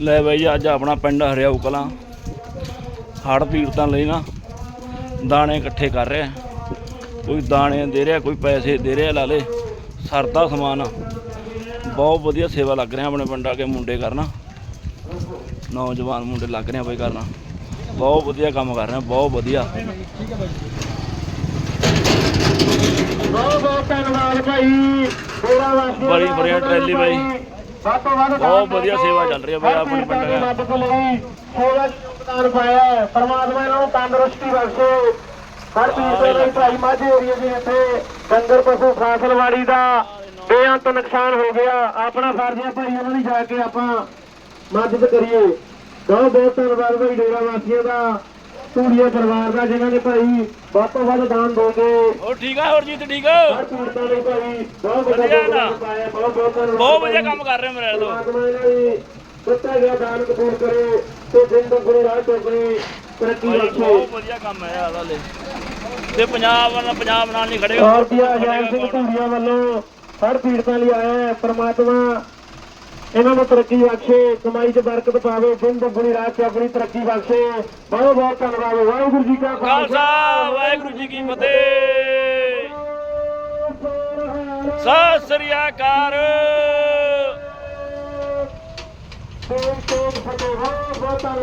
ਲੈ ਬਾਈ ਜੀ ਅੱਜ ਆਪਣਾ ਪਿੰਡ ਹਰਿਆਊ ਕਲਾਂ। ਹੜ੍ਹ ਪੀੜਤਾਂ ਲਈ ਨਾ ਦਾਣੇ ਇਕੱਠੇ ਕਰ ਰਿਹਾ। ਕੋਈ ਦਾਣੇ ਦੇ ਰਿਹਾ ਕੋਈ ਪੈਸੇ ਦੇ ਰਿਹਾ ਲਾਲੇ ਸਰਦਾ ਸਮਾਨ ਬਹੁਤ ਵਧੀਆ ਸੇਵਾ ਲੱਗ ਰਿਹਾ ਆਪਣੇ ਪਿੰਡ ਆ ਕੇ ਮੁੰਡੇ ਕਰਨਾ। ਨੌਜਵਾਨ ਮੁੰਡੇ ਲੱਗ ਰਹੇ ਆ ਬਈ ਕਰਨਾ। ਬਹੁਤ ਵਧੀਆ ਕੰਮ ਕਰ ਰਹੇ ਆ ਬਹੁਤ ਵਧੀਆ। ਬਹੁਤ ਬਹੁਤ ਧੰਨਵਾਦ ਭਾਈ। ਪੂਰਾ ਵਾਸੀ ਬੜੀ ਵਧੀਆ ਟਰੈਲੀ ਬਾਈ। ਬਹੁਤ ਵਧੀਆ ਸੇਵਾ ਚੱਲ ਰਹੀ ਹੈ ਬਾਈ ਆਪਣੇ ਪਿੰਡ ਦੀ। ਮਦਦ ਲਈ ਸੇਵਾ ਯੋਗਦਾਨ ਪਾਇਆ। ਪ੍ਰਮਾਤਮਾ ਇਹਨਾਂ ਨੂੰ ਤੰਦਰੁਸਤੀ ਬਖਸ਼ੇ। ਹਰ ਪੀਰ ਦੇ ਭਾਈ ਮਾਝੇ ਏਰੀਏ ਦੇ ਇੱਥੇ ਡੰਗਰ ਪਸ਼ੂ ਫਾਸਲਵਾੜੀ ਦਾ ਬੇਅੰਤ ਨੁਕਸਾਨ ਹੋ ਗਿਆ। ਆਪਣਾ ਫਰਜ਼ ਹੈ ਭਾਈ ਉਹਨਾਂ ਦੀ ਜਾ ਕੇ ਆਪਾਂ ਮਦਦ ਕਰੀਏ। ਬਹੁਤ ਬਹੁਤ ਧੰਨਵਾਦ ਭਾਈ ਡੇਰਾ ਵਾਸੀਆਂ ਦਾ। ਧੂੜੀਏ ਪਰਿਵਾਰ ਦਾ ਜਿਨ੍ਹਾਂ ਨੇ ਭਾਈ ਵੱਧ ਤੋਂ ਵੱਧ ਦਾਨ ਦੇ ਕੇ ਹੋਰ ਠੀਕ ਆ ਹੋਰ ਜੀਤ ਠੀਕ ਹਰ ਪੀੜਤਾਂ ਲਈ ਭਾਈ ਬਹੁਤ ਵਧੀਆ ਨਾ। ਯੋਗਦਾਨ ਪਾਇਆ ਬਹੁਤ ਬਹੁਤ ਧੰਨਵਾਦ ਬਹੁਤ ਵਧੀਆ ਭਾਈ। ਕੰਮ ਕਰ ਰਹੇ ਮੇਰੇ ਤੋਂ। ਪਰਮਾਤਮਾ ਦੀ ਦਿੱਤਾ ਗਿਆ ਦਾਨ ਕਬੂਲ ਕਰੇ ਤੇ ਦਿਨ ਦੁਗਣੀ ਰਾਤ ਚੌਗਣੀ ਤਰੱਕੀ ਬਾਈ ਬਖਸ਼ੇ। ਬਹੁਤ ਵਧੀਆ ਕੰਮ ਹੈ ਯਾਰ ਹਾਲੇ। ਤੇ ਪੰਜਾਬ ਨਾਲ ਪੰਜਾਬ ਨਾਲ ਨਹੀਂ ਖੜੇ ਔਰ ਦੀ ਅਜੈਬ ਸਿੰਘ ਧੂੜੀਆਂ ਵੱਲੋਂ ਹਰ ਪੀੜਤਾਂ ਲਈ ਆਇਆ ਹੈ ਪਰਮਾਤਮਾ ਇਹਨਾਂ ਨੂੰ ਤਰੱਕੀ ਬਖਸ਼ੇ ਕਮਾਈ 'ਚ ਬਰਕਤ ਪਾਵੇ ਦਿਨ ਦੁਗਣੀ ਰਾਤ ਚੌਗਣੀ ਤਰੱਕੀ ਬਖਸ਼ੇ। ਬਹੁਤ ਬਹੁਤ ਧੰਨਵਾਦ। ਵਾਹਿਗੁਰੂ ਜੀ ਕਾ ਖਾਲਸਾ ਵਾਹਿਗੁਰੂ ਜੀ ਕੀ ਫਤਿਹ। ਸਤਿ ਸ੍ਰੀ ਅਕਾਲ। ਬਹੁਤ ਬਹੁਤ ਧੰਨਵਾਦ